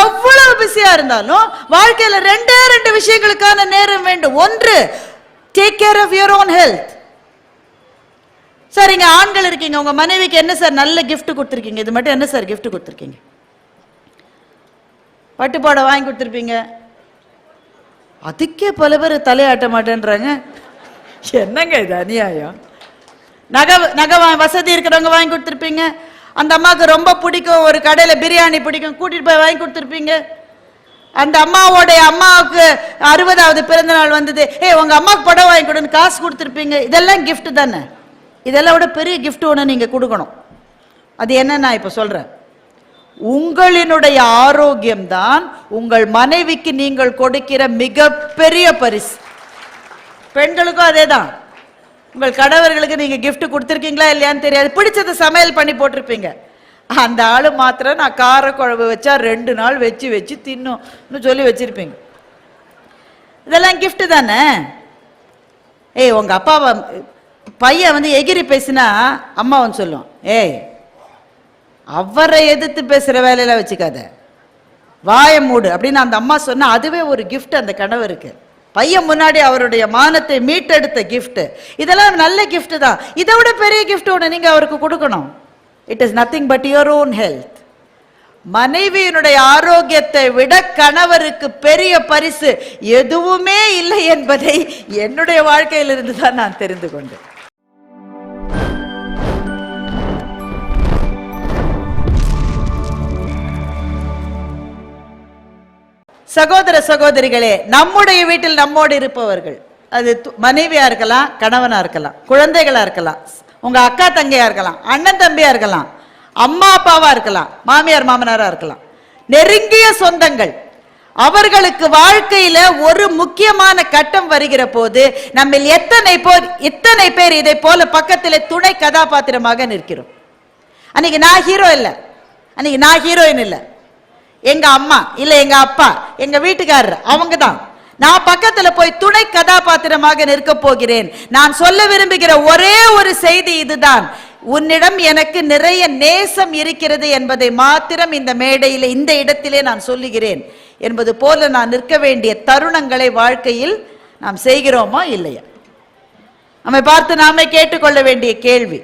எவ்வளவு பிஸியா இருந்தாலும் வாழ்க்கையில ரெண்டே ரெண்டு விஷயங்களுக்கான நேரம் வேண்டும். ஒன்று take care of your own health sir இங்க ஆண்கள் இருக்கீங்க. உங்க மனைவிக்கு என்ன சார் நல்ல கிஃப்ட் கொடுத்துருக்கீங்க? இது மட்டும் என்ன சார் கிஃப்ட் கொடுத்துருக்கீங்க? பட்டுப்பாடை வாங்கி கொடுத்துருப்பீங்க. அதுக்கே பல பேர் தலையாட்ட மாட்டேன்றாங்க. என்னங்க இது அநியாயம்? நகை நகை வசதி இருக்கிறவங்க வாங்கி கொடுத்துருப்பீங்க. அந்த அம்மாவுக்கு ரொம்ப பிடிக்கும். ஒரு கடையில் பிரியாணி பிடிக்கும். கூட்டிட்டு போய் வாங்கி கொடுத்துருப்பீங்க. அந்த அம்மாவோடைய அம்மாவுக்கு அறுபதாவது பிறந்த நாள் வந்தது. ஏ உங்க அம்மாவுக்கு படம் வாங்கி கொடுன்னு காசு கொடுத்துருப்பீங்க. இதெல்லாம் கிஃப்ட் தானே. இதெல்லாம் விட பெரிய கிஃப்ட் ஒன்று நீங்க கொடுக்கணும். அது என்ன நான் இப்போ சொல்றேன். உங்களினுடைய ஆரோக்கியம் தான் உங்கள் மனைவிக்கு நீங்கள் கொடுக்கிற மிகப்பெரிய பரிசு. பெண்களுக்கும் அதே தான் உங்கள் கடவர்களுக்கு நீங்க கிஃப்ட் கொடுத்துருக்கீங்களா இல்லையான்னு தெரியாது. பிடிச்சது சமையல் பண்ணி போட்டிருப்பீங்க. அந்த ஆளு மாத்திரம் நான் கார குழம்பு வச்சா ரெண்டு நாள் வச்சு வச்சு தின்னும்னு சொல்லி வச்சிருப்பீங்க. இதெல்லாம் கிஃப்ட்டு தானே? ஏய் உங்க அப்பா பையன் வந்து எகிரி பேசினா அம்மா வந்து சொல்லும். ஏய் அவரை எதிர்த்து பேசுற வேலையெல்லாம் வச்சுக்காத. வாயை மூடு அப்படின்னு அந்த அம்மா சொன்னா அதுவே ஒரு கிஃப்ட் அந்த கணவருக்கு. பையன் முன்னாடி அவருடைய மானத்தை மீட்டெடுத்த கிஃப்ட் இதெல்லாம் நல்ல கிஃப்ட் தான். இதை விட பெரிய கிஃப்ட் ஒன்று நீங்க அவருக்கு கொடுக்கணும். It is nothing but your own health மனைவியினுடைய ஆரோக்கியத்தை விட கணவருக்கு பெரிய பரிசு எதுவுமே இல்லை என்பதை என்னுடைய வாழ்க்கையிலிருந்து தான் நான் தெரிந்து கொண்டேன். சகோதர சகோதரிகளே நம்முடைய வீட்டில் நம்மோடு இருப்பவர்கள் அது து- மனைவியா இருக்கலாம் கணவனா இருக்கலாம் குழந்தைகளா இருக்கலாம் உங்க அக்கா தங்கையா இருக்கலாம் அண்ணன் தம்பியா இருக்கலாம் அம்மா அப்பாவா இருக்கலாம் மாமியார் மாமனாரா இருக்கலாம். நெருங்கிய சொந்தங்கள். அவர்களுக்கு வாழ்க்கையில ஒரு முக்கியமான கட்டம் வருகிற போது நம்ம எத்தனை பேர் இத்தனை பேர் இதை போல பக்கத்தில் துணை கதாபாத்திரமாக நிற்கிறோம். அன்னைக்கு நான் ஹீரோ இல்லை. அன்னைக்கு நான் ஹீரோயின் இல்லை. எங்க அம்மா இல்ல எங்க அப்பா எங்க வீட்டுக்காரர் அவங்க தான் நான் பக்கத்துல போய் துணை கதாபாத்திரமாக நிற்க போகிறேன். நான் சொல்ல விரும்புகிற ஒரே ஒரு செய்தி இதுதான். உன்னிடம் எனக்கு நிறைய நேசம் இருக்கிறது என்பதை மாத்திரம் இந்த மேடையிலே இந்த இடத்திலே நான் சொல்லுகிறேன். என்பது போல நான் நிற்க வேண்டிய தருணங்களை வாழ்க்கையில் நாம் செய்கிறோமா இல்லையா? நம்மை பார்த்து நாமே கேட்டுக்கொள்ள வேண்டிய கேள்வி.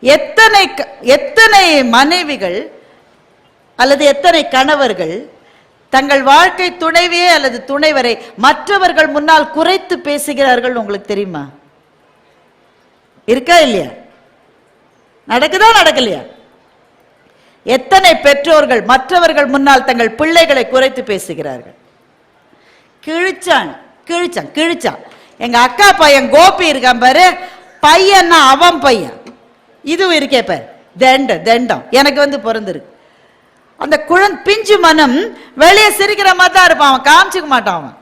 எத்தனை க- எத்தனை மனைவிகள் அல்லது எத்தனை கணவர்கள் தங்கள் வாழ்க்கை துணைவியே அல்லது துணைவரை மற்றவர்கள் முன்னால் குறைத்து பேசுகிறார்கள் உங்களுக்கு தெரியுமா? இருக்கா இல்லையா? நடக்குதா நடக்கலையா? எத்தனை பெற்றோர்கள் மற்றவர்கள் முன்னால் தங்கள் பிள்ளைகளை குறைத்து பேசுகிறார்கள்? கிழிச்சான் கிழிச்சான் கிழிச்சான். எங்க அக்கா பையன் கோபி இருக்கான் பாரு பையன்னா அவன் பையன். இதுவும் இருக்கே பாரு. தண்டம் தண்டம். எனக்கு வந்து பிறந்திருக்கு. அந்த குழந்தை பிஞ்சு மனம் வெளியே சிரிக்கிற மாதிரி தான் இருப்பான். அவன் காமிச்சிக்க மாட்டான் அவன்.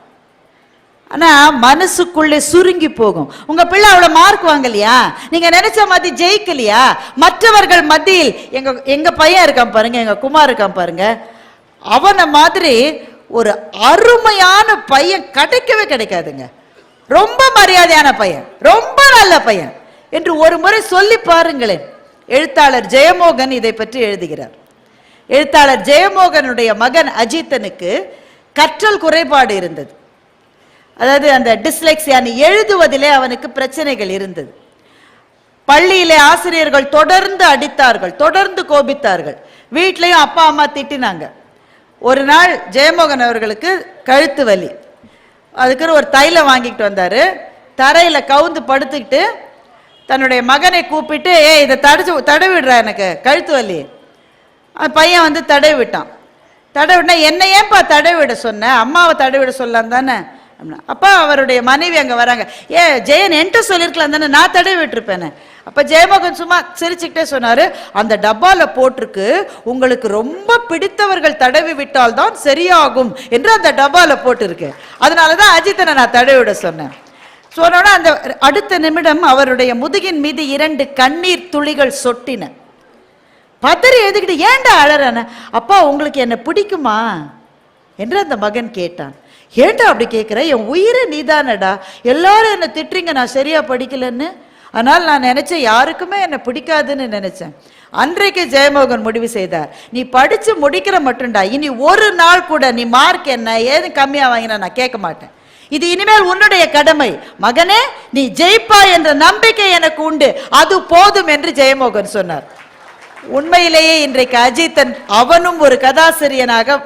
ஆனால் மனசுக்குள்ளே சுருங்கி போகும். உங்கள் பிள்ளை அவ்வளோ மார்க் வாங்கலையா? நீங்கள் நினச்ச மாதிரி ஜெயிக்கலையா? மற்றவர்கள் மத்தியில் எங்கள் எங்கள் பையன் இருக்கான் பாருங்க எங்கள் குமார் இருக்கான் பாருங்க. அவனை மாதிரி ஒரு அருமையான பையன் கிடைக்கவே கிடைக்காதுங்க. ரொம்ப மரியாதையான பையன். ரொம்ப நல்ல பையன். என்று ஒரு முறை சொல்லி பாருங்களேன். எழுத்தாளர் ஜெயமோகன் இதை பற்றி எழுதுகிறார். எழுத்தாளர் ஜெயமோகனுடைய மகன் அஜித்தனுக்கு கற்றல் குறைபாடு இருந்தது. அதாவது அந்த டிஸ்லெக்ஸியான்னு எழுதுவதிலே அவனுக்கு பிரச்சனைகள் இருந்தது. பள்ளியிலே ஆசிரியர்கள் தொடர்ந்து அடித்தார்கள் தொடர்ந்து கோபித்தார்கள். வீட்லேயும் அப்பா அம்மா திட்டினாங்க. ஒரு நாள் ஜெயமோகன் அவர்களுக்கு கழுத்து வலி. அதுக்குன்னு ஒரு தைலம் வாங்கிட்டு வந்தார். தரையில் கவுந்து படுத்துக்கிட்டு தன்னுடைய மகனை கூப்பிட்டு ஏ இதை தடிச்சு தடவிடுறா எனக்கு கழுத்து வலி. பையன் வந்து தடவி விட்டான் தடவி விட்டா என்ன ஏன்ப்பா தடவி விட சொன்ன? அம்மாவை தடவி விட சொல்லலாம் தானே? அப்படின்னா அப்பா அவருடைய மனைவி அங்கே வராங்க. ஏ ஜெயன் என்கிட்ட சொல்லியிருக்கலாம் தானே? நான் தடவி விட்டுருப்பேனே அப்போ ஜெயமோகன் சும்மா சிரிச்சுக்கிட்டே சொன்னார் அந்த டப்பாவில் போட்டிருக்கு. உங்களுக்கு ரொம்ப பிடித்தவர்கள் தடவி விட்டால் தான் சரியாகும் என்று அந்த டப்பாவில் போட்டிருக்கு. அதனால தான் அஜித்தனை நான் தடவி விட சொன்னேன் சொன்னோன்னா அந்த அடுத்த நிமிடம் அவருடைய முதுகின் மீது இரண்டு கண்ணீர் துளிகள் சொட்டின. பதறி எழுதிக்கிட்டு ஏன்டா அழறன அப்பா உங்களுக்கு என்ன பிடிக்குமா? என்று அந்த மகன் கேட்டான். ஏன்டா அப்படி கேட்குற என் உயிரை நீதானடா. எல்லாரும் என்னை திட்டுறீங்க நான் சரியா படிக்கலன்னு. ஆனால் நான் நினைச்சேன் யாருக்குமே என்னை பிடிக்காதுன்னு நினைச்சேன். அன்றைக்கு ஜெயமோகன் முடிவு செய்தார். நீ படிச்சு முடிக்கிற மட்டும்டா. இனி ஒரு நாள் கூட நீ மார்க் என்ன ஏது கம்மியா வாங்கினா நான் கேட்க மாட்டேன். இது இனிமேல் உன்னுடைய கடமை. மகனே நீ ஜெயிப்பா என்ற நம்பிக்கை எனக்கு உண்டு. அது போதும் என்று ஜெயமோகன் சொன்னார். உண்மையிலேயே இன்றைக்கு அஜித்தன் அவனும் ஒரு கதாசிரியனாக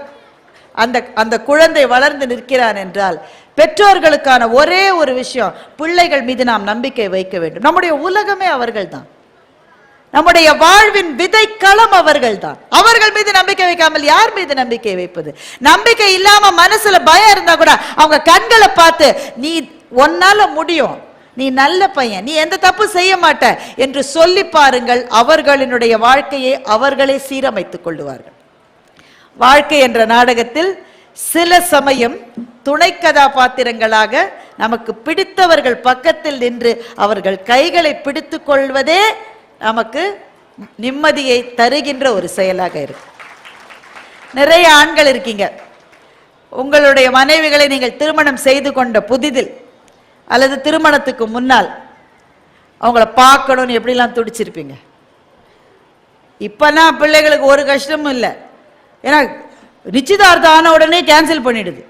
அந்த அந்த குழந்தை வளர்ந்து நிற்கிறான் என்றால் பெற்றோர்களுக்கான ஒரே ஒரு விஷயம் பிள்ளைகள் மீது நாம் நம்பிக்கை வைக்க வேண்டும். நம்முடைய உலகமே அவர்கள் தான் நம்முடைய வாழ்வின் விதைக்களம் அவர்கள் தான் அவர்கள் மீது நம்பிக்கை வைக்காமல் யார் மீது நம்பிக்கை வைப்பது? நம்பிக்கை இல்லாம மனசுல பயம் இருந்தா கூட அவங்க கண்களை பார்த்து நீ உன்னால முடியும். நீ நல்ல பையன் நீ எந்த தப்பு செய்ய மாட்ட என்று சொல்லி பாருங்கள் அவர்களினுடைய வாழ்க்கையை அவர்களே சீரமைத்துக் கொள்ளுவார்கள். வாழ்க்கை என்ற நாடகத்தில் சில சமயம் துணை கதாபாத்திரங்களாக நமக்கு பிடித்தவர்கள் பக்கத்தில் நின்று அவர்கள் கைகளை பிடித்து கொள்வதே நமக்கு நிம்மதியை தருகின்ற ஒரு செயலாக இருக்கு. நிறைய ஆண்கள் இருக்கீங்க. உங்களுடைய மனைவிகளை நீங்கள் திருமணம் செய்து கொண்ட புதிதில் அல்லது திருமணத்துக்கு முன்னால் அவங்கள பார்க்கணும்னு எப்படிலாம் துடிச்சிருப்பீங்க? இப்பனா பிள்ளைகளுக்கு ஒரு கஷ்டமும் இல்லை. ஏன்னா நிச்சயதார்த்தம் ஆன உடனே கேன்சல் பண்ணிடுது.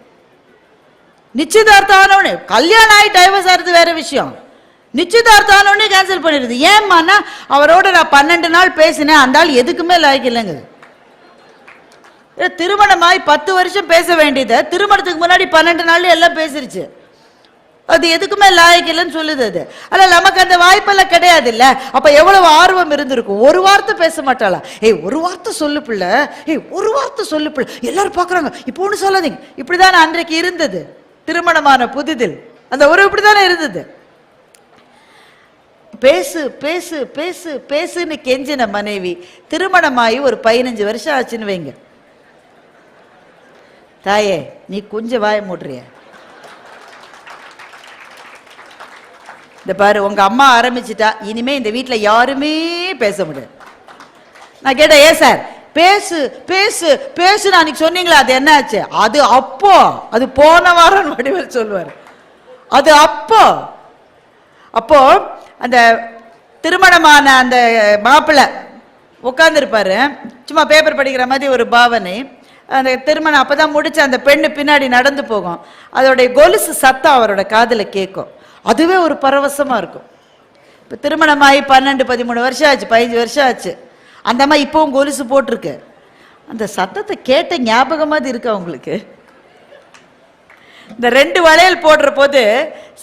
நிச்சயதார்த்தம் ஆன உடனே கல்யாணம் ஆகி டைவர்ஸ் ஆகிறது வேற விஷயம். நிச்சயதார்த்தம் ஆன உடனே கேன்சல் பண்ணிடுது. ஏம்மாண்ணா அவரோட நான் பன்னெண்டு நாள் பேசினேன். அந்த ஆள் எதுக்குமே லாய்க்கு இல்லைங்க. ஏ, திருமணமாய் பத்து வருஷம் பேச வேண்டியதை திருமணத்துக்கு முன்னாடி பன்னெண்டு நாள் எல்லாம் பேசிருச்சு. அது எதுக்குமே லாயக்கு இல்லைன்னு சொல்லுது அது. ஆனால் நமக்கு அந்த வாய்ப்பெல்லாம் கிடையாது இல்ல அப்போ எவ்வளவு ஆர்வம் இருந்திருக்கும்? ஒரு வார்த்தை பேச மாட்டாளா? ஏய் ஒரு வார்த்தை சொல்லு பிள்ளை. ஏய் ஒரு வார்த்தை சொல்லு பிள்ளை. எல்லாரும் பார்க்குறாங்க இப்போ ஒன்று சொல்லாதீங்க. இப்படிதானே அன்றைக்கு இருந்தது. திருமணமான புதிதில். அந்த உறவு இப்படிதானே இருந்தது. பேசு பேசு பேசு பேசுன்னு கெஞ்சின மனைவி திருமணமாகி ஒரு பதினஞ்சு வருஷம் ஆச்சுன்னு வைங்க. தாயே நீ கொஞ்சம் வாய மூடுறிய. இந்த பாரு உங்க அம்மா ஆரம்பிச்சிட்டா இனிமே இந்த வீட்டில் யாருமே பேச முடியாது. நான் கேட்டேன் ஏன் சார்? பேசு பேசு பேசு நான் அன்னைக்கு சொன்னீங்களா அது என்ன ஆச்சு அது அப்போ அது போன வாரம் வடிவேல் சொல்லுவார். அது அப்போ. அப்போ அந்த திருமணமான அந்த மாப்பிள்ளை உட்காந்துருப்பாரு சும்மா பேப்பர் படிக்கிற மாதிரி ஒரு பாவனை. அந்த திருமணம் அப்பதான் முடிச்சு அந்த பெண்ணு பின்னாடி நடந்து போகும். அதோடைய கொலுசு சத்தம் அவரோட காதில் கேட்கும். அதுவே ஒரு பரவசமா இருக்கும். இப்போ திருமணமாகி பன்னெண்டு பதிமூணு வருஷம் ஆச்சு பதினஞ்சு வருஷம் ஆச்சு. அந்த அம்மா இப்போவும் கொலுசு போட்டிருக்கு. அந்த சத்தத்தை கேட்ட ஞாபகமாவது இருக்கு உங்களுக்கு? இந்த ரெண்டு வளையல் போடுற போது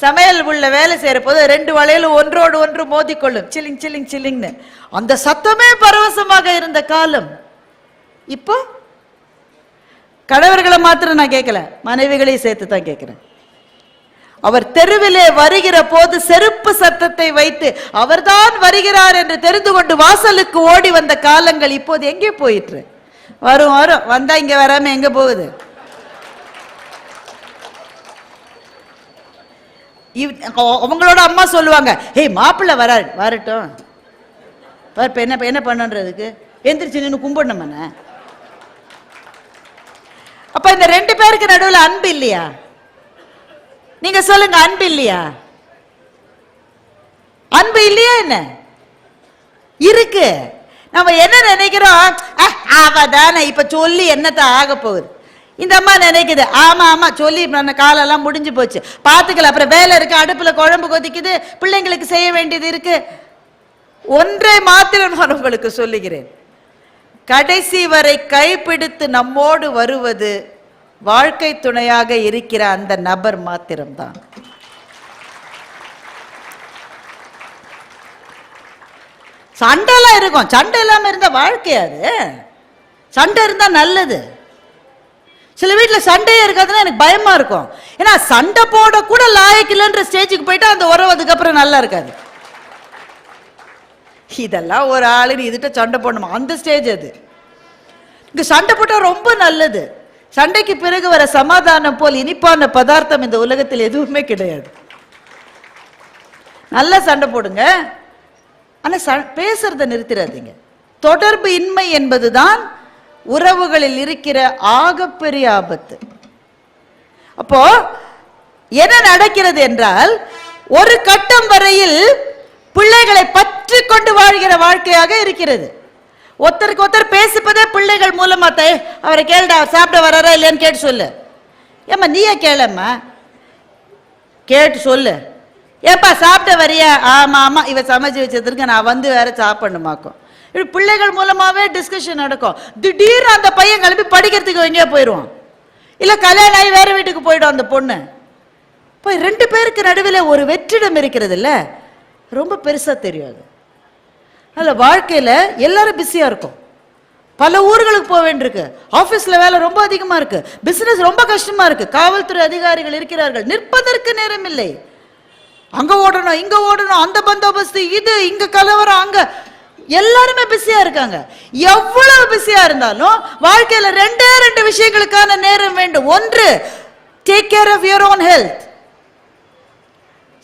சமையல் உள்ள வேலை செய்யற போது ரெண்டு வளையலும் ஒன்றோடு ஒன்று மோதிக்கொள்ளும். சில்லிங் சில்லிங் சில்லிங்னு அந்த சத்தமே பரவசமாக இருந்த காலம். இப்போ கணவர்களை மாத்திரம் நான் கேட்கல மனைவிகளையும் சேர்த்து தான் கேட்கிறேன் அவர் தெருவிலே வருகிற போது செருப்பு சத்தத்தை வைத்து அவர்தான் வருகிறார் என்று தெரிந்து கொண்டு வாசலுக்கு ஓடி வந்த காலங்கள் இப்போது எங்கே போயிற்று? வரும் வரும். வந்தா இங்க வராம எங்க போகுது? இவ்- அவங்களோட அம்மா சொல்லுவாங்க ஏய் மாப்பிள்ளை வராரு வரட்டும். என்ன என்ன பண்ணுன்றதுக்கு எந்திரிச்சு நின்று கும்பிடணுமாண்ணே? அப்ப இந்த ரெண்டு பேருக்கு நடுவில் அன்பு இல்லையா? நீங்க சொல்லுங்க அன்பு இல்லையா? அன்பு இல்லையா என்ன? இருக்கு. நம்ம என்ன நினைக்கிறோம்? அஹ், அவ தானே இப்ப சொல்லி என்னத்த ஆக போகுது? இந்த அம்மா நினைக்குது ஆமா ஆமா சொல்லி காலெல்லாம் முடிஞ்சு போச்சு. பாத்துக்கல அப்புறம் வேலை இருக்கு அடுப்புல குழம்பு கொதிக்குது பிள்ளைங்களுக்கு செய்ய வேண்டியது இருக்கு. ஒன்றை மாத்திரம் நான் உங்களுக்கு சொல்லுகிறேன். கடைசி வரை கைப்பிடித்து நம்மோடு வருவது வாழ்க்கை துணையாக இருக்கிற அந்த நபர் மாத்திரம்தான். சண்டைலாம் இருக்கும். சண்டை இல்லாமல் இருந்தால் வாழ்க்கை அது. சண்டை இருந்தால் நல்லது. சில வீட்டில் சண்டையே இருக்காதுன்னா எனக்கு பயமா இருக்கும். ஏன்னா சண்டை போட கூட லாயக்கில்லைன்ற ஸ்டேஜுக்கு போயிட்டு அந்த உறவு அதுக்கப்புறம் நல்லா இருக்காது. இதெல்லாம் ஒரு ஆளுன்னு இதுட்ட சண்டை போடணுமா? அந்த ஸ்டேஜ் அது. இங்கே சண்டை போட்டால் ரொம்ப நல்லது. சண்டைக்கு பிறகு வர சமாதானம் போல் இனிப்பான பதார்த்தம் இந்த உலகத்தில் எதுவுமே கிடையாது. நல்லா சண்டை போடுங்க. ஆனால் ச- பேசுறத நிறுத்திடாதீங்க. தொடர்பு இன்மை என்பதுதான் உறவுகளில் இருக்கிற ஆகப்பெரிய ஆபத்து. அப்போ என்ன நடக்கிறது என்றால் ஒரு கட்டம் வரையில் பிள்ளைகளை பற்றி கொண்டு வாழ்கிற வாழ்க்கையாக இருக்கிறது. ஒருத்தருக்கு ஒருத்தர் பேசிப்பதே பிள்ளைகள் மூலமா தே அவரை கேளுடா சாப்பிட வராரா இல்லையான்னு கேட்டு சொல்லு. ஏம்மா நீயே கேளம்மா. கேட்டு சொல்லு. ஏப்பா சாப்பிட்ட வரியா? ஆமாம் ஆமாம் இவ சமைச்சு வச்சதுக்கு நான் வந்து வேற சாப்பிடணுமாக்கும். இப்படி பிள்ளைகள் மூலமாகவே டிஸ்கஷன் நடக்கும். திடீர்னு அந்த பையன் கிளம்பி படிக்கிறதுக்கு எங்கேயோ போயிடுவான் இல்லை கல்யாணம் ஆகி வேற வீட்டுக்கு போயிடும் அந்த பொண்ணு. போய் ரெண்டு பேருக்கு நடுவில் ஒரு வெற்றிடம் இருக்கிறது இல்லை? ரொம்ப பெருசாக தெரியும் அது அதில் வாழ்க்கையில் எல்லாரும் பிஸியாக இருக்கும். பல ஊர்களுக்கு போக வேண்டியிருக்கு. ஆஃபீஸில் வேலை ரொம்ப அதிகமாக இருக்கு. பிஸ்னஸ் ரொம்ப கஷ்டமாக இருக்கு. காவல்துறை அதிகாரிகள் இருக்கிறார்கள். நிற்பதற்கு நேரம் இல்லை. அங்கே ஓடணும் இங்கே ஓடணும் அந்த பந்தோபஸ்து இது இங்கே கலவரம் அங்கே. எல்லாருமே பிஸியாக இருக்காங்க. எவ்வளவு பிஸியாக இருந்தாலும் வாழ்க்கையில் ரெண்டே ரெண்டு விஷயங்களுக்கான நேரம் வேண்டும். ஒன்று take care of your own health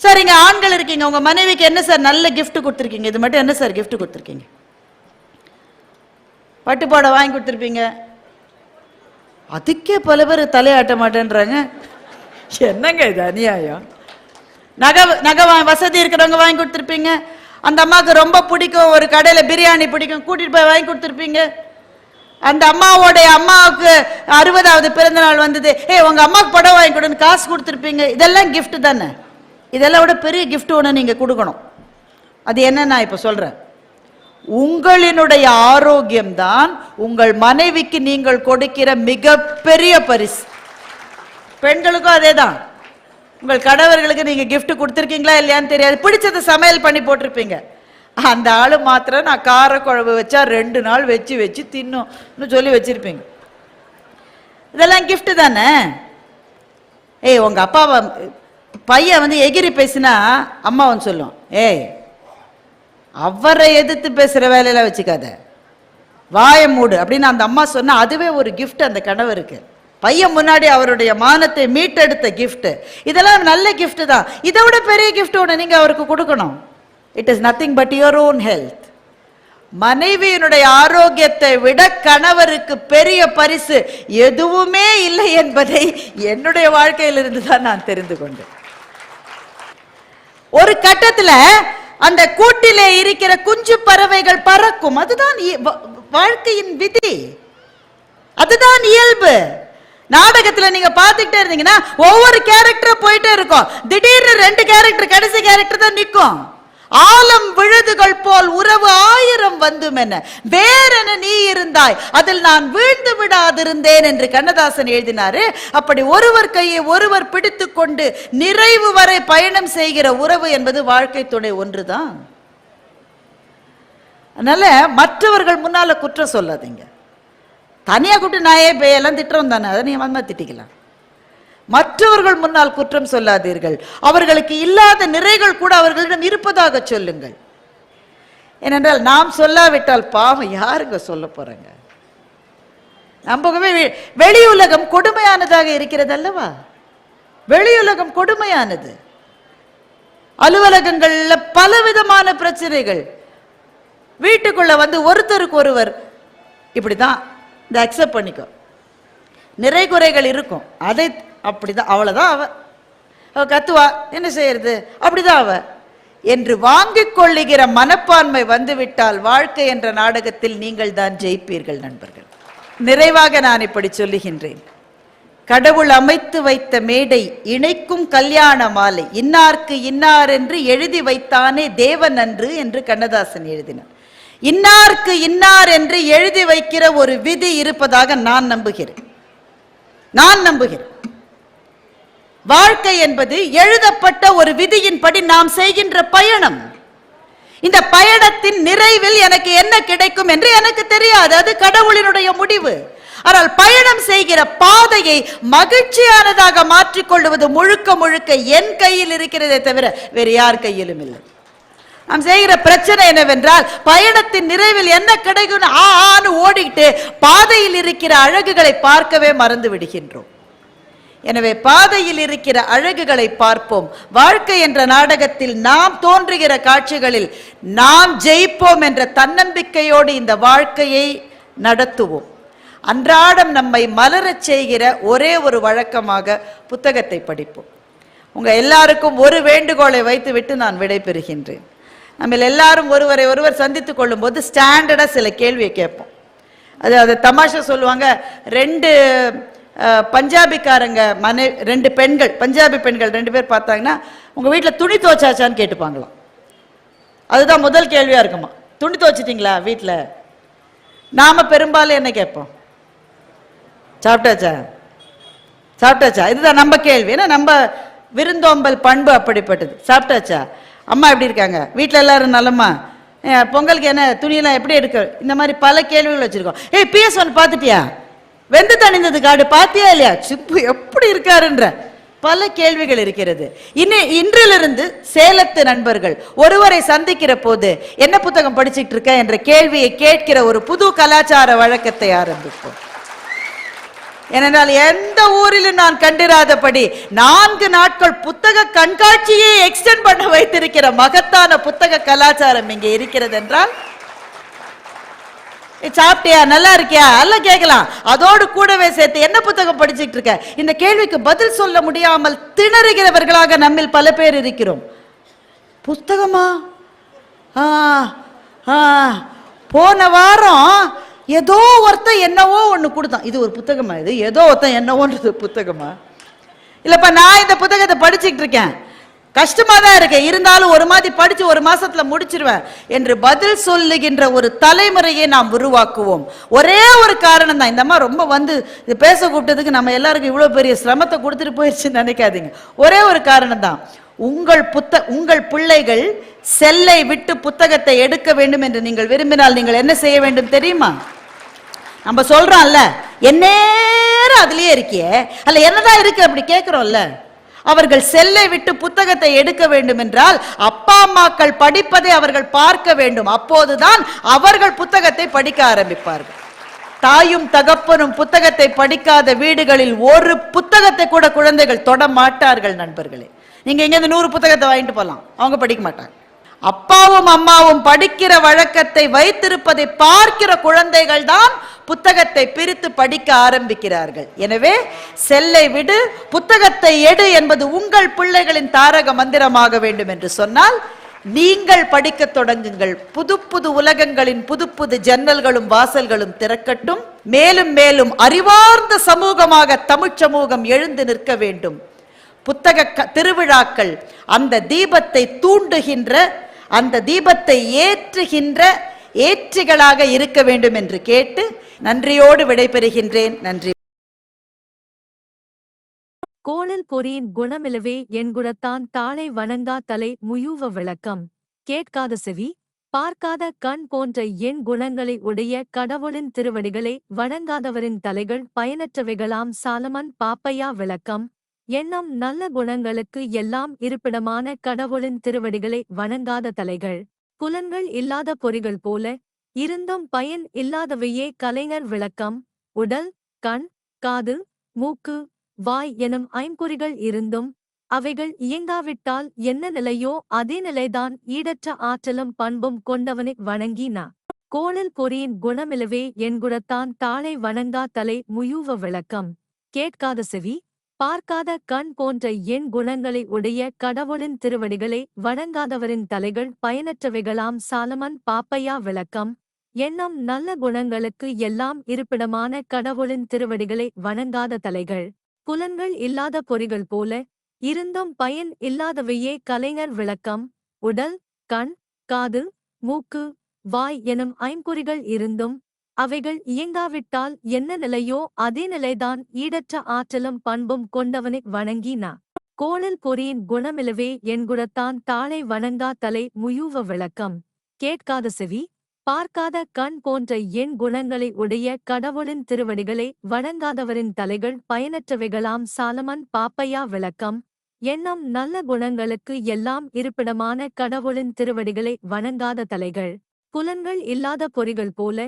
sir இங்க ஆண்கள் இருக்கீங்க. உங்க மனைவிக்கு என்ன சார் நல்ல கிஃப்ட் கொடுத்துருக்கீங்க? இது மட்டும் என்ன சார் கிஃப்ட் கொடுத்துருக்கீங்க? பட்டுப்பாடை வாங்கி கொடுத்துருப்பீங்க. அதுக்கே பல பேர் தலையாட்ட மாட்டேன்றாங்க. என்னங்க இது அநியாயம்? நகை நகை வா வசதி இருக்கிறவங்க வாங்கி கொடுத்துருப்பீங்க. அந்த அம்மாவுக்கு ரொம்ப பிடிக்கும். ஒரு கடையில் பிரியாணி பிடிக்கும். கூட்டிட்டு போய் வாங்கி கொடுத்துருப்பீங்க. அந்த அம்மாவோடைய அம்மாவுக்கு அறுபதாவது பிறந்த நாள் வந்தது. ஏ உங்க அம்மாவுக்கு படம் வாங்கி கொடுன்னு காசு கொடுத்துருப்பீங்க. இதெல்லாம் கிஃப்ட் தானே? இதெல்லாம் விட பெரிய கிஃப்ட் ஒன்று நீங்கள் கொடுக்கணும். அது என்ன நான் இப்போ சொல்கிறேன் உங்களினுடைய ஆரோக்கியம்தான் உங்கள் மனைவிக்கு நீங்கள் கொடுக்கிற மிகப்பெரிய பரிசு. பெண்களுக்கும் அதே தான் உங்கள் கணவர்களுக்கு நீங்க கிஃப்ட் கொடுத்துருக்கீங்களா இல்லையான்னு தெரியாது. பிடிச்சதை சமையல் பண்ணி போட்டிருப்பீங்க. அந்த ஆளு மாத்திரம் நான் காரக்குழம்பு வச்சா ரெண்டு நாள் வச்சு வச்சு தின்னும்னு சொல்லி வச்சிருப்பீங்க. இதெல்லாம் கிஃப்ட்டு தானே? ஏய் உங்க அப்பா பையன் வந்து எகிரி பேசினா அம்மா வந்து சொல்லும் ஏய் அவரை எதிர்த்து பேசுகிற வேலையெல்லாம் வச்சுக்காத. வாய மூடு. அப்படின்னு அந்த அம்மா சொன்னால் அதுவே ஒரு கிஃப்ட் அந்த கணவருக்கு பையன் முன்னாடி அவருடைய மானத்தை மீட்டெடுத்த கிஃப்ட் இதெல்லாம் நல்ல கிஃப்ட் தான். இதை விட பெரிய கிஃப்ட் ஒன்று நீங்கள் அவருக்கு கொடுக்கணும். It is nothing but your own health மனைவியினுடைய ஆரோக்கியத்தை விட கணவருக்கு பெரிய பரிசு எதுவுமே இல்லை என்பதை என்னுடைய வாழ்க்கையிலிருந்து தான் நான் தெரிந்து கொண்டேன். ஒரு கட்டத்துல அந்த கூட்டிலே இருக்கிற குஞ்சு பறவைகள் பறக்கும். அதுதான் வாழ்க்கையின் விதி. அதுதான் இயல்பு. நாடகத்துல நீங்க பார்த்துக்கிட்டே இருந்தீங்கன்னா ஒவ்வொரு கேரக்டரும் போயிட்டே இருக்கும். திடீர்னு ரெண்டு கேரக்டர் கடைசி கேரக்டர் தான் நிற்கும் ஆலம் விழுதுகள் போல் உறவு ஆயிரம் வந்தும் என்ன வேறென நீ இருந்தாய். அதில் நான் வீழ்ந்து விடாதிருந்தேன் என்று கண்ணதாசன் எழுதினாரு. அப்படி ஒருவர் கையை ஒருவர் பிடித்து கொண்டு நிறைவு வரை பயணம் செய்கிற உறவு என்பது வாழ்க்கை துணை ஒன்றுதான். அதனால மற்றவர்கள் முன்னால குற்றம் சொல்லாதீங்க. தனியா கூப்பிட்டு நாயே எல்லாம் திட்டுறோம் தானே? அதை நீங்க திட்டிக்கலாம். மற்றவர்கள் முன்னால் குற்றம் சொல்லாதீர்கள். அவர்களுக்கு இல்லாத நிறைகள் கூட அவர்களிடம் இருப்பதாக சொல்லுங்கள். ஏனென்றால் நாம் சொல்லாவிட்டால் பாவம் யாருங்க சொல்ல போறாங்க? நம்பகமே வெளி வெளியுலகம் கொடுமையானதாக இருக்கிறது அல்லவா? வெளியுலகம் கொடுமையானது. அலுவலகங்கள்ல பலவிதமான பிரச்சனைகள். வீட்டுக்குள்ள வந்து ஒருத்தருக்கு ஒருவர் இப்படிதான் இந்த அக்செப்ட் பண்ணிக்கோ. நிறை குறைகள் இருக்கும். அதை அப்படிதான் அவ்வளவுதான் அவ. அவ கத்துவா என்ன செய்யறது? அப்படிதான் அவ. என்று வாங்கிக் கொள்ளுகிற மனப்பான்மை வந்துவிட்டால் வாழ்க்கை என்ற நாடகத்தில் நீங்கள் தான் ஜெயிப்பீர்கள் நண்பர்கள். நிறைவாக நான் இப்படி சொல்லுகின்றேன். கடவுள் அமைத்து வைத்த மேடை இணைக்கும் கல்யாண மாலை. இன்னார்க்கு இன்னார் என்று எழுதி வைத்தானே தேவன் அன்று என்று கண்ணதாசன் எழுதினார். இன்னார்க்கு இன்னார் என்று எழுதி வைக்கிற ஒரு விதி இருப்பதாக நான் நம்புகிறேன். நான் நம்புகிறேன். வாழ்க்கை என்பது எழுதப்பட்ட ஒரு விதியின்படி நாம் செய்கின்ற பயணம். இந்த பயணத்தின் நிறைவில் எனக்கு என்ன கிடைக்கும் என்று எனக்கு தெரியாது. அது கடவுளினுடைய முடிவு. ஆனால் பயணம் செய்கிற பாதையை மகிழ்ச்சியானதாக மாற்றிக்கொள்வது முழுக்க முழுக்க என் கையில் இருக்கிறதே தவிர வேறு யார் கையிலும் இல்லை. நாம் செய்கிற பிரச்சனை என்னவென்றால் பயணத்தின் நிறைவில் என்ன கிடைக்கும்னு ஆ ஆன்னு ஓடிக்கிட்டு பாதையில் இருக்கிற அழகுகளை பார்க்கவே மறந்து விடுகின்றோம். எனவே பாதையில் இருக்கிற அழகுகளை பார்ப்போம். வாழ்க்கை என்ற நாடகத்தில் நாம் தோன்றுகிற காட்சிகளில் நாம் ஜெயிப்போம் என்ற தன்னம்பிக்கையோடு இந்த வாழ்க்கையை நடத்துவோம். அன்றாடம் நம்மை மலரச் செய்கிற ஒரே ஒரு வழக்கமாக புத்தகத்தை படிப்போம். உங்க எல்லாருக்கும் ஒரு வேண்டுகோளை வைத்துவிட்டு நான் விடைபெறுகின்றேன். நம்ம எல்லாரும் ஒருவரை ஒருவர் சந்தித்துக் கொள்ளும்போது ஸ்டாண்டர்டாக சில கேள்வியை கேட்போம். அது அதை தமாஷா சொல்லுவாங்க ரெண்டு பஞ்சாபிக்காரங்க மனை ரெண்டு பெண்கள் பஞ்சாபி பெண்கள் ரெண்டு பேர் பார்த்தாங்கன்னா உங்கள் வீட்டில் துணி துவைச்சாச்சான்னு கேட்டுப்பாங்களாம். அதுதான் முதல் கேள்வியாக இருக்குமா. துணி துவைச்சிட்டிங்களா வீட்டில் நாம் பெரும்பாலும் என்ன கேட்போம்? சாப்பிட்டாச்சா? சாப்பிட்டாச்சா? இதுதான் நம்ம கேள்வி. ஏன்னா நம்ம விருந்தோம்பல் பண்பு அப்படிப்பட்டது. சாப்பிட்டாச்சா? அம்மா எப்படி இருக்காங்க? வீட்டில் எல்லாரும் நலமா? பொங்கலுக்கு என்ன துணியெல்லாம் எப்படி எடுக்க? இந்த மாதிரி பல கேள்விகள் வச்சுருக்கோம். ஏய் பிஎஸ் ஒன் பார்த்துட்டியா? வெந்து தணிந்தது காடு பார்த்தியா இல்லையா? சிப்பு எப்படி இருக்காருன்ற பல கேள்விகள் இருக்கிறது. இன்னி இன்றிலிருந்து சேலத்து நண்பர்கள் ஒருவரை சந்திக்கிற போது என்ன புத்தகம் படிச்சுட்டு இருக்க என்ற கேள்வியை கேட்கிற ஒரு புது கலாச்சார வழக்கத்தை ஆரம்பிப்போம். ஏனென்றால் எந்த ஊரிலும் நான் கண்டிராதபடி நான்கு நாட்கள் புத்தக கண்காட்சியை எக்ஸ்டெண்ட் பண்ண வைத்திருக்கிற மகத்தான புத்தக கலாச்சாரம் இங்கே இருக்கிறது என்றால் சாப்பிட்டியா? நல்லா இருக்கியா? எல்லாம் கேட்கலாம் அதோடு கூடவே சேர்த்து என்ன புத்தகம் படிச்சுட்டு இருக்க? இந்த கேள்விக்கு பதில் சொல்ல முடியாமல் திணறுகிறவர்களாக நம்மில் பல பேர் இருக்கிறோம். புஸ்தகமா ஆ ஆ. போன வாரம் ஏதோ ஒருத்தன் என்னவோ ஒன்று கொடுத்தான். இது ஒரு புத்தகமா இது? ஏதோ ஒருத்தன் என்னவோன்றது புத்தகமா? இல்லைப்பா நான் இந்த புத்தகத்தை படிச்சுக்கிட்டு இருக்கேன். கஷ்டமா தான் இருக்கு இருந்தாலும் ஒரு மாதிரி படிச்சு ஒரு மாசத்துல முடிச்சிருவேன் என்று பதில் சொல்லுகின்ற ஒரு தலைமுறையை நாம் உருவாக்குவோம். ஒரே ஒரு காரணம் தான் இந்த அம்மா ரொம்ப வந்து இது பேச கூப்பிட்டதுக்கு நம்ம எல்லாருக்கும் இவ்வளவு பெரிய சிரமத்தை கொடுத்துட்டு போயிடுச்சுன்னு நினைக்காதீங்க. ஒரே ஒரு காரணம் தான் உங்கள் புத்த உங்கள் பிள்ளைகள் செல்லை விட்டு புத்தகத்தை எடுக்க வேண்டும் என்று நீங்கள் விரும்பினால் நீங்கள் என்ன செய்ய வேண்டும் தெரியுமா? நம்ம சொல்றோம்ல எந்நேரம் அதுலயே இருக்கியே. அல்ல என்னதான் இருக்கு? அப்படி கேட்கிறோம்ல அவர்கள் செல்லை விட்டு புத்தகத்தை எடுக்க வேண்டும் என்றால் அப்பா அம்மாக்கள் படிப்பதை அவர்கள் பார்க்க வேண்டும். அப்போதுதான் அவர்கள் புத்தகத்தை படிக்க ஆரம்பிப்பார்கள். தாயும் தகப்பனும் புத்தகத்தை படிக்காத வீடுகளில் ஒரு புத்தகத்தை கூட குழந்தைகள் தொட மாட்டார்கள் நண்பர்களே. நீங்க இங்க நூறு புத்தகத்தை வாங்கிட்டு போகலாம் அவங்க படிக்க மாட்டாங்க. அப்பாவும் அம்மாவும் படிக்கிற வழக்கத்தை வைத்திருப்பதை பார்க்கிற குழந்தைகள் தான் புத்தகத்தை பிரித்து படிக்க ஆரம்பிக்கிறார்கள். எனவே செல்லை விடு புத்தகத்தை எடு என்பது உங்கள் பிள்ளைகளின் தாரக மந்திரமாக வேண்டும் என்று சொன்னால் நீங்கள் படிக்கத் தொடங்குங்கள். புது புது உலகங்களின் புது புது ஜன்னல்களும் வாசல்களும் திறக்கட்டும். மேலும் மேலும் அறிவார்ந்த சமூகமாக தமிழ் சமூகம் எழுந்து நிற்க வேண்டும். புத்தக க- திருவிழாக்கள் அந்த தீபத்தை தூண்டுகின்ற அந்த தீபத்தை ஏற்றுகின்ற ஏற்றிகளாக இருக்க வேண்டும் என்று கேட்டு நன்றியோடு விடைபெறுகின்றேன். நன்றி. கோணல் பொறியின் குணமிலவே என்குணத்தான் தாளை வணங்கா தலை முயூவ விளக்கம். கேட்காத செவி பார்க்காத கண் போன்ற என் குணங்களை உடைய கடவுளின் திருவடிகளை வணங்காதவரின் தலைகள் பயனற்றவைகளாம் சாலமன் பாப்பையா விளக்கம். எண்ணம் நல்ல குணங்களுக்கு எல்லாம் இருப்பிடமான கடவுளின் திருவடிகளை வணங்காத தலைகள். புலன்கள் இல்லாத பொறிகள் போல இருந்தும் பயன் இல்லாதவையே கலைஞர் விளக்கம். உடல் கண் காது மூக்கு வாய் எனும் ஐம்பொறிகள் இருந்தும் அவைகள் இயங்காவிட்டால் என்ன நிலையோ அதே நிலைதான் ஈடற்ற ஆற்றலும் பண்பும் கொண்டவனை வணங்கினா. கோணல் பொறியின் குணமிலவே என்குடத்தான் தாளை வணங்கா தலை முயூவ விளக்கம். கேட்காத செவி பார்க்காத கண் போன்ற எண் குணங்களை உடைய கடவுளின் திருவடிகளை வணங்காதவரின் தலைகள் பயனற்றவைகளாம். சாலமன் பாப்பையா விளக்கம். எண்ணம் நல்ல குணங்களுக்கு எல்லாம் இருப்பிடமான கடவுளின் திருவடிகளை வணங்காத தலைகள். புலன்கள் இல்லாத பொறிகள் போல. இருந்தும் பயன் இல்லாதவையே கலைஞர் விளக்கம். உடல் கண் காது மூக்கு வாய் எனும் ஐம்பொறிகள் இருந்தும் அவைகள் இயங்காவிட்டால் என்ன நிலையோ அதே நிலைதான் ஈடற்ற ஆற்றலும் பண்பும் கொண்டவனை வணங்கினா. கோணல் பொறியின் குணமிலவே என்குடத்தான் தாளை வணங்கா தலை முயூவ விளக்கம். கேட்காத செவி பார்க்காத கண் போன்ற எண் குணங்களை உடைய கடவுளின் திருவடிகளை வணங்காதவரின் தலைகள் பயனற்றவைகளாம் சாலமன் பாப்பையா விளக்கம். எண்ணம் நல்ல குணங்களுக்கு எல்லாம் இருப்பிடமான கடவுளின் திருவடிகளை வணங்காத தலைகள். புலன்கள் இல்லாத பொறிகள் போல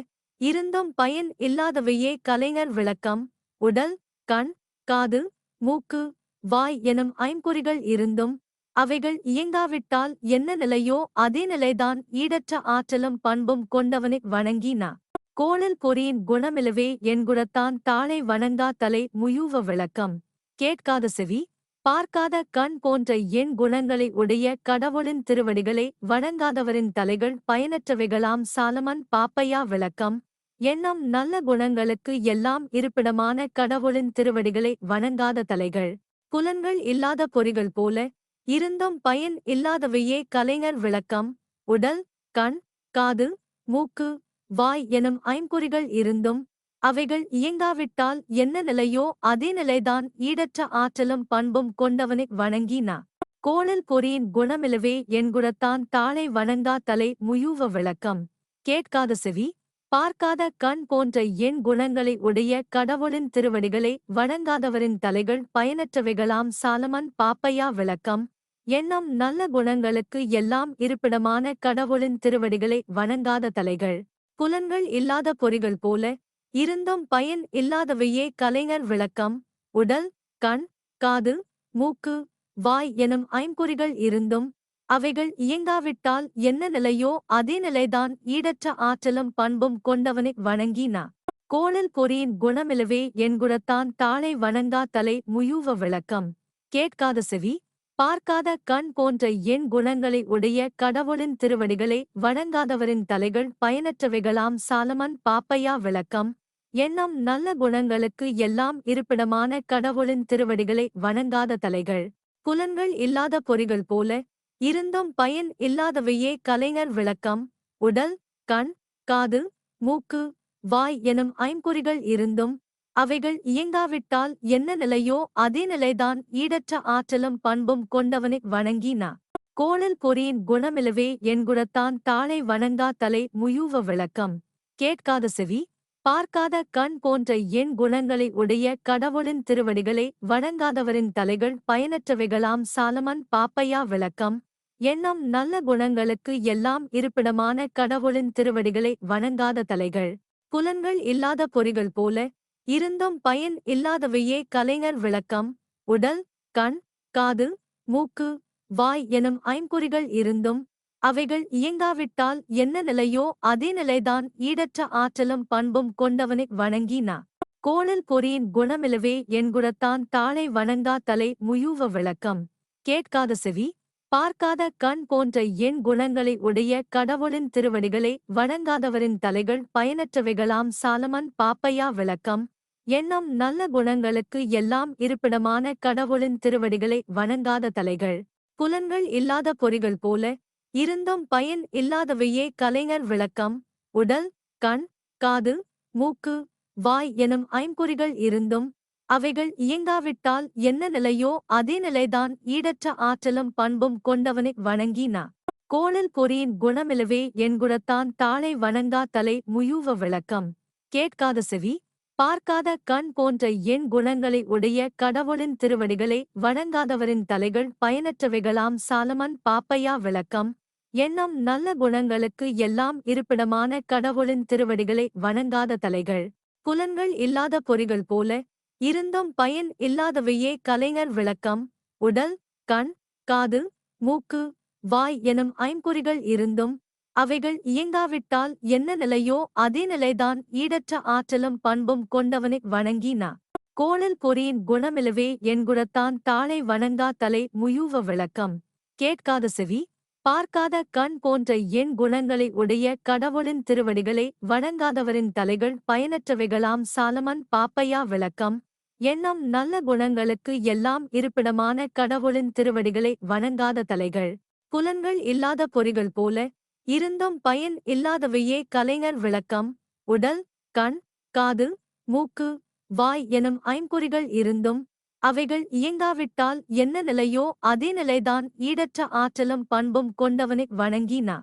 இருந்தும் பயன் இல்லாதவையே கலைஞர் விளக்கம். உடல் கண் காது மூக்கு வாய் எனும் ஐம்பொறிகள் இருந்தும் அவைகள் இயங்காவிட்டால் என்ன நிலையோ அதே நிலைதான் ஈடற்ற ஆற்றலும் பண்பும் கொண்டவனை வணங்கினா. கோணல் பொறியின் குணமிலவே என்குடத்தான் தாளை வணங்கா தலை முயூவ விளக்கம். கேட்காத செவி பார்க்காத கண் போன்ற எண் குணங்களை உடைய கடவுளின் திருவடிகளை வணங்காதவரின் தலைகள் பயனற்றவைகளாம் சாலமன் பாப்பையா விளக்கம். எண்ணம் நல்ல குணங்களுக்கு எல்லாம் இருப்பிடமான கடவுளின் திருவடிகளை வணங்காத தலைகள். புலன்கள் இல்லாத பொறிகள் போல இருந்தும் பயன் இல்லாதவையே கலைஞர் விளக்கம். உடல் கண் காது மூக்கு வாய் எனும் ஐம்பொறிகள் இருந்தும் அவைகள் இயங்காவிட்டால் என்ன நிலையோ அதே நிலைதான் ஈடற்ற ஆற்றலும் பண்பும் கொண்டவனை வணங்கினா. கோணல் பொறியின் குணமிலவே என்குடத்தான் தாளை வணங்கா தலை முயூவ விளக்கம். கேட்காத செவி பார்க்காத கண் போன்ற எண் குணங்களை உடைய கடவுளின் திருவடிகளை வணங்காதவரின் தலைகள் பயனற்றவைகளாம். சாலமன் பாப்பையா விளக்கம். எண்ணம் நல்ல குணங்களுக்கு எல்லாம் இருப்பிடமான கடவுளின் திருவடிகளை வணங்காத தலைகள். புலன்கள் இல்லாத பொறிகள் போல. இருந்தும் பயன் இல்லாதவையே கலைஞர் விளக்கம். உடல் கண் காது மூக்கு வாய் எனும் ஐம்பொறிகள் இருந்தும் அவைகள் இயங்காவிட்டால் என்ன நிலையோ அதே நிலைதான் ஈடற்ற ஆற்றலும் பண்பும் கொண்டவனை வணங்கினா. கோணல் பொறியின் குணமிலவே என்குடத்தான் தாளை வணங்கா தலை முயூவ விளக்கம். கேட்காத செவி பார்க்காத கண் போன்ற என் குணங்களை உடைய கடவுளின் திருவடிகளை வணங்காதவரின் தலைகள் பயனற்றவைகளாம் சாலமன் பாப்பையா விளக்கம். எண்ணம் நல்ல குணங்களுக்கு எல்லாம் இருப்பிடமான கடவுளின் திருவடிகளை வணங்காத தலைகள். புலன்கள் இல்லாத பொறிகள் போல இருந்தும் பயன் இல்லாதவையே கலைஞர் விளக்கம். உடல் கண் காது மூக்கு வாய் எனும் ஐம்பொறிகள் இருந்தும் அவைகள் இயங்காவிட்டால் என்ன நிலையோ அதே நிலைதான் ஈடற்ற ஆற்றலும் பண்பும் கொண்டவனை வணங்கினா. கோணல் பொறியின் குணமிலவே என்குடத்தான் தாளை வணங்கா தலை முயூவ விளக்கம். கேட்காத செவி பார்க்காத கண் போன்ற எண் குணங்களை உடைய கடவுளின் திருவடிகளை வணங்காதவரின் தலைகள் பயனற்றவைகளாம் சாலமன் பாப்பையா விளக்கம். எண்ணம் நல்ல குணங்களுக்கு எல்லாம் இருப்பிடமான கடவுளின் திருவடிகளை வணங்காத தலைகள். புலன்கள் இல்லாத பொறிகள் போல இருந்தும் பயன் இல்லாதவையே கலைஞர் விளக்கம். உடல் கண் காது மூக்கு வாய் எனும் ஐம்பொறிகள் இருந்தும் அவைகள் இயங்காவிட்டால் என்ன நிலையோ அதே நிலைதான் ஈடற்ற ஆற்றலும் பண்பும் கொண்டவனை வணங்கினா. கோணல் பொறியின் குணமிலவே என்குடத்தான் தாளை வணங்கா தலை முயூவ விளக்கம். கேட்காத செவி பார்க்காத கண் போன்ற எண் குணங்களை உடைய கடவுளின் திருவடிகளை வணங்காதவரின் தலைகள் பயனற்றவைகளாம். சாலமன் பாப்பையா விளக்கம். எண்ணம் நல்ல குணங்களுக்கு எல்லாம் இருப்பிடமான கடவுளின் திருவடிகளை வணங்காத தலைகள். புலன்கள் இல்லாத பொறிகள் போல. இருந்தும் பயன் இல்லாதவையே கலைஞர் விளக்கம். உடல் கண் காது மூக்கு வாய் எனும் ஐம்பொறிகள் இருந்தும் அவைகள் இயங்காவிட்டால் என்ன நிலையோ அதே நிலைதான் ஈடற்ற ஆற்றலும் பண்பும் கொண்டவனை வணங்கினா. கோணல் பொறியின் குணமிலவே என்குடத்தான் தாளை வணங்கா தலை முயூவ விளக்கம். கேட்காத செவி பார்க்காத கண் போன்ற எண் குணங்களை உடைய கடவுளின் திருவடிகளை வணங்காதவரின் தலைகள் பயனற்றவைகளாம் சாலமன் பாப்பையா விளக்கம். எண்ணம் நல்ல குணங்களுக்கு எல்லாம் இருப்பிடமான கடவுளின் திருவடிகளை வணங்காத தலைகள். புலன்கள் இல்லாத பொறிகள் போல இருந்தும் பயன் இல்லாதவையே கலைஞர் விளக்கம். உடல் கண் காது மூக்கு வாய் எனும் ஐம்பொறிகள் இருந்தும் அவைகள் இயங்காவிட்டால் என்ன நிலையோ அதே நிலைதான் ஈடற்ற ஆற்றலும் பண்பும் கொண்டவனை வணங்கினா. கோணல் பொறியின் குணமிலவே என்குடத்தான் தாளை வணங்கா தலை முயூவ விளக்கம். கேட்காத செவி பார்க்காத கண் போன்ற எண் குணங்களை உடைய கடவுளின் திருவடிகளை வணங்காதவரின் தலைகள் பயனற்றவைகளாம் சாலமன் பாப்பையா விளக்கம். எண்ணம் நல்ல குணங்களுக்கு எல்லாம் இருப்பிடமான கடவுளின் திருவடிகளை வணங்காத தலைகள். புலன்கள் இல்லாத பொறிகள் போல இருந்தும் பயன் இல்லாதவையே கலைஞர் விளக்கம். உடல் கண் காது மூக்கு வாய் எனும் ஐம்பொறிகள் இருந்தும் அவைகள் இயங்காவிட்டால் என்ன நிலையோ அதே நிலைதான் ஈடற்ற ஆற்றலும் பண்பும் கொண்டவனை வணங்கினா.